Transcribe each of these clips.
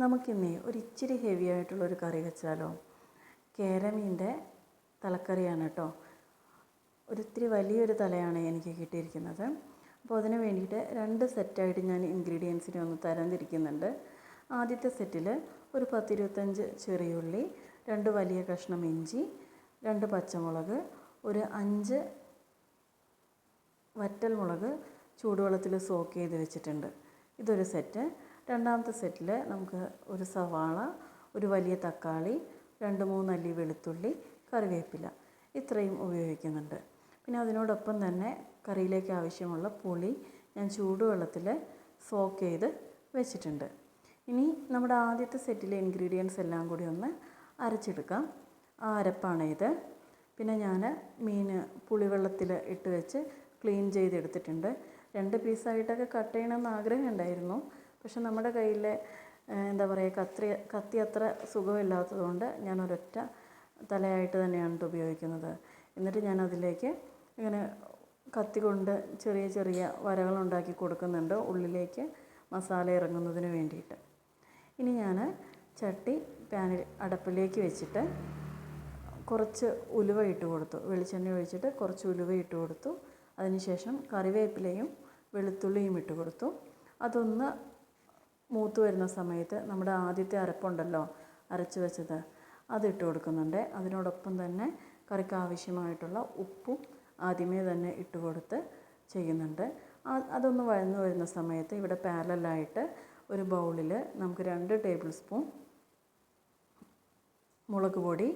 നമുക്കിന്നേ ഒരു ഇച്ചിരി ഹെവി ആയിട്ടുള്ളൊരു കറി വെച്ചാലോ? കേരമീന്റെ തലക്കറിയാണ് കേട്ടോ ഒരിത്തിരി വലിയൊരു തലയാണ് എനിക്ക് കിട്ടിയിരിക്കുന്നത്. അപ്പോൾ അതിന് വേണ്ടിയിട്ട് രണ്ട് സെറ്റായിട്ട് ഞാൻ ഇൻഗ്രീഡിയൻസിനെ ഒന്ന് തരംതിരിക്കുന്നുണ്ട്. ആദ്യത്തെ സെറ്റിൽ ഒരു പത്തിരുപത്തഞ്ച് ചെറിയുള്ളി രണ്ട് വലിയ കഷ്ണം ഇഞ്ചി രണ്ട് പച്ചമുളക് ഒരു അഞ്ച് വറ്റൽ മുളക് ചൂടുവെള്ളത്തിൽ സോക്ക് ചെയ്ത് വെച്ചിട്ടുണ്ട്. ഇതൊരു സെറ്റ് രണ്ടാമത്തെ സെറ്റിൽ നമുക്ക് ഒരു സവാള ഒരു വലിയ തക്കാളി രണ്ട് മൂന്നല്ലി വെളുത്തുള്ളി കറിവേപ്പില ഇത്രയും ഉപയോഗിക്കുന്നുണ്ട്. പിന്നെ അതിനോടൊപ്പം തന്നെ കറിയിലേക്ക് ആവശ്യമുള്ള പുളി ഞാൻ ചൂടുവെള്ളത്തിൽ സോക്ക് ചെയ്ത് വെച്ചിട്ടുണ്ട്. ഇനി നമ്മുടെ ആദ്യത്തെ സെറ്റിലെ ഇൻഗ്രീഡിയൻസ് എല്ലാം കൂടി ഒന്ന് അരച്ചെടുക്കാം. ആ അരപ്പാണ് ഇത്. പിന്നെ ഞാൻ മീൻ പുളിവെള്ളത്തിൽ ഇട്ട് വെച്ച് ക്ലീൻ ചെയ്തെടുത്തിട്ടുണ്ട്. രണ്ട് പീസായിട്ടൊക്കെ കട്ട് ചെയ്യണമെന്ന് ആഗ്രഹം ഉണ്ടായിരുന്നു. പക്ഷെ നമ്മുടെ കയ്യിലെ എന്താ പറയുക കത്രി കത്തി അത്ര സുഖമില്ലാത്തതുകൊണ്ട് ഞാൻ ഒരൊറ്റ തലയായിട്ട് തന്നെയാണ് ഇത് ഉപയോഗിക്കുന്നത്. എന്നിട്ട് ഞാൻ അതിലേക്ക് ഇങ്ങനെ കത്തി കൊണ്ട് ചെറിയ ചെറിയ വരകളുണ്ടാക്കി കൊടുക്കുന്നുണ്ട്. ഉള്ളിലേക്ക് മസാല ഇറങ്ങുന്നതിന് വേണ്ടിയിട്ട്. ഇനി ഞാൻ ചട്ടി പാനിൽ അടപ്പിലേക്ക് വെച്ചിട്ട് കുറച്ച് ഉലുവ ഇട്ട് കൊടുത്തു. വെളിച്ചെണ്ണ ഒഴിച്ചിട്ട് കുറച്ച് ഉലുവ ഇട്ട് കൊടുത്തു. അതിനുശേഷം കറിവേപ്പിലയും വെളുത്തുള്ളിയും ഇട്ട് കൊടുത്തു. അതൊന്ന് മൂത്ത് വരുന്ന സമയത്ത് നമ്മുടെ ആദ്യത്തെ അരപ്പുണ്ടല്ലോ അരച്ച് വെച്ചത് അതിട്ട് കൊടുക്കുന്നുണ്ട്. അതിനോടൊപ്പം തന്നെ കറിക്ക് ആവശ്യമായിട്ടുള്ള ഉപ്പും ആദ്യമേ തന്നെ ഇട്ട് കൊടുത്ത് ചെയ്യുന്നുണ്ട്. അതൊന്ന് വഴന്നു വരുന്ന സമയത്ത് ഇവിടെ പാരലായിട്ട് ഒരു ബൗളിൽ നമുക്ക് രണ്ട് ടേബിൾ സ്പൂൺ മുളക് പൊടി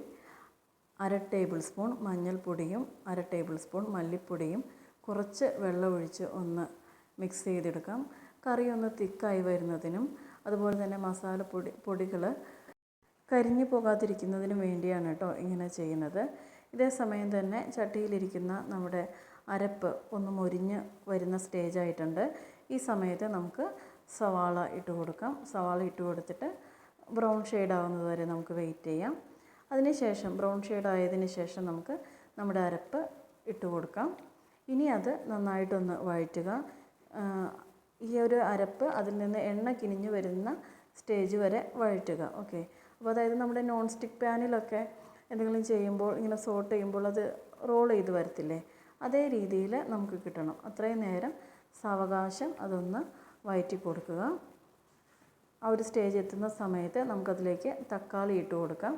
അര ടേബിൾ സ്പൂൺ മഞ്ഞൾപ്പൊടിയും അര ടേബിൾ സ്പൂൺ മല്ലിപ്പൊടിയും കുറച്ച് വെള്ളമൊഴിച്ച് ഒന്ന് മിക്സ് ചെയ്തെടുക്കാം. കറി ഒന്ന് തിക്കായി വരുന്നതിനും അതുപോലെ തന്നെ മസാല പൊടി പൊടികൾ കരിഞ്ഞു പോകാതിരിക്കുന്നതിനും വേണ്ടിയാണ് കേട്ടോ ഇങ്ങനെ ചെയ്യുന്നത്. ഇതേ സമയം തന്നെ ചട്ടിയിലിരിക്കുന്ന നമ്മുടെ അരപ്പ് ഒന്ന് മൊരിഞ്ഞ് വരുന്ന സ്റ്റേജ് ആയിട്ടുണ്ട്. ഈ സമയത്ത് നമുക്ക് സവാള ഇട്ട് കൊടുക്കാം. സവാള ഇട്ട് കൊടുത്തിട്ട് ബ്രൗൺ ഷെയ്ഡ് ആവുന്നത് വരെ നമുക്ക് വെയിറ്റ് ചെയ്യാം. അതിനുശേഷം ബ്രൗൺ ഷെയ്ഡ് ആയതിന് ശേഷം നമുക്ക് നമ്മുടെ അരപ്പ് ഇട്ട് കൊടുക്കാം. ഇനി അത് നന്നായിട്ടൊന്ന് വഴറ്റുക. ഈ ഒരു അരപ്പ് അതിൽ നിന്ന് എണ്ണ കിനിഞ്ഞു വരുന്ന സ്റ്റേജ് വരെ വഴറ്റുക ഓക്കെ അപ്പോൾ അതായത് നമ്മുടെ നോൺ സ്റ്റിക്ക് പാനിലൊക്കെ എന്തെങ്കിലും ചെയ്യുമ്പോൾ ഇങ്ങനെ സോട്ട് ചെയ്യുമ്പോൾ അത് റോൾ ചെയ്ത് വരത്തില്ലേ? അതേ രീതിയിൽ നമുക്ക് കിട്ടണം. അത്രയും നേരം സാവകാശം അതൊന്ന് വയറ്റി കൊടുക്കുക. ആ ഒരു സ്റ്റേജ് എത്തുന്ന സമയത്ത് നമുക്കതിലേക്ക് തക്കാളി ഇട്ട് കൊടുക്കാം.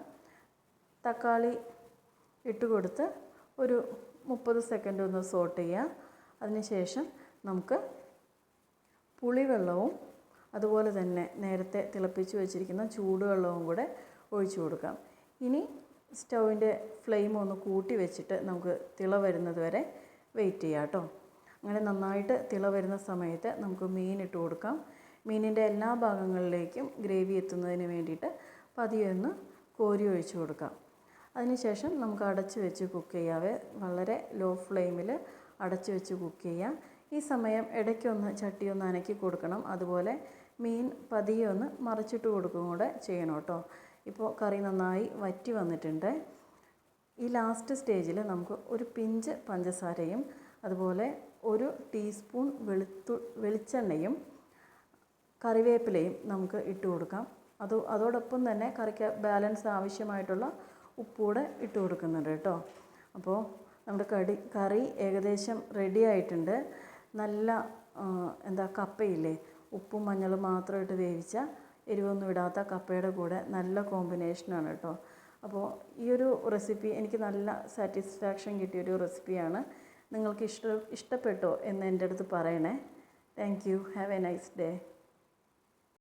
തക്കാളി ഇട്ട് കൊടുത്ത് ഒരു മുപ്പത് സെക്കൻഡ് ഒന്ന് സോട്ട് ചെയ്യുക. അതിനുശേഷം നമുക്ക് പുളിവെള്ളവും അതുപോലെ തന്നെ നേരത്തെ തിളപ്പിച്ച് വെച്ചിരിക്കുന്ന ചൂടുവെള്ളവും കൂടെ ഒഴിച്ചു കൊടുക്കാം. ഇനി സ്റ്റൗവിന്റെ ഫ്ലെയിം ഒന്ന് കൂട്ടി വെച്ചിട്ട് നമുക്ക് തിള വരുന്നത് വരെ വെയിറ്റ് ചെയ്യാം കേട്ടോ. അങ്ങനെ നന്നായിട്ട് തിള വരുന്ന സമയത്ത് നമുക്ക് മീൻ ഇട്ട് കൊടുക്കാം. മീനിന്റെ എല്ലാ ഭാഗങ്ങളിലേക്കും ഗ്രേവി എത്തുന്നതിന് വേണ്ടിയിട്ട് പതിയെ ഒന്ന് കോരി ഒഴിച്ചു കൊടുക്കാം. അതിനുശേഷം നമുക്ക് അടച്ച് വെച്ച് കുക്ക് ചെയ്യാവേ വളരെ ലോ ഫ്ലെയിമിൽ അടച്ച് വെച്ച് കുക്ക് ചെയ്യാം. ഈ സമയം ഇടയ്ക്കൊന്ന് ചട്ടി ഒന്ന് അനക്കി കൊടുക്കണം. അതുപോലെ മീൻ പതിയെ ഒന്ന് മറിച്ചിട്ട് കൊടുക്കും കൂടെ ചെയ്യണം കേട്ടോ. ഇപ്പോൾ കറി നന്നായി വറ്റി വന്നിട്ടുണ്ട്. ഈ ലാസ്റ്റ് സ്റ്റേജിൽ നമുക്ക് ഒരു പിഞ്ച് പഞ്ചസാരയും അതുപോലെ ഒരു ടീസ്പൂൺ വെളുത്തു വെളിച്ചെണ്ണയും കറിവേപ്പിലയും നമുക്ക് ഇട്ട് കൊടുക്കാം. അത് അതോടൊപ്പം തന്നെ കറിക്ക് ബാലൻസ് ആവശ്യമായിട്ടുള്ള ഉപ്പൂടെ ഇട്ട് കൊടുക്കുന്നുണ്ട് കേട്ടോ. അപ്പോൾ നമ്മുടെ കടി കറി ഏകദേശം റെഡി ആയിട്ടുണ്ട്. നല്ല എന്താ കപ്പയില്ലേ? ഉപ്പും മഞ്ഞളും മാത്രമായിട്ട് വേവിച്ച എരിവൊന്നും ഇടാത്ത കപ്പയുടെ കൂടെ നല്ല കോമ്പിനേഷനാണ് കേട്ടോ. അപ്പോൾ ഈ ഒരു റെസിപ്പി എനിക്ക് നല്ല സാറ്റിസ്ഫാക്ഷൻ കിട്ടിയൊരു റെസിപ്പിയാണ് നിങ്ങൾക്ക് ഇഷ്ട ഇഷ്ടപ്പെട്ടോ എന്ന് എന്റെ അടുത്ത് പറയണേ. Thank you have a nice day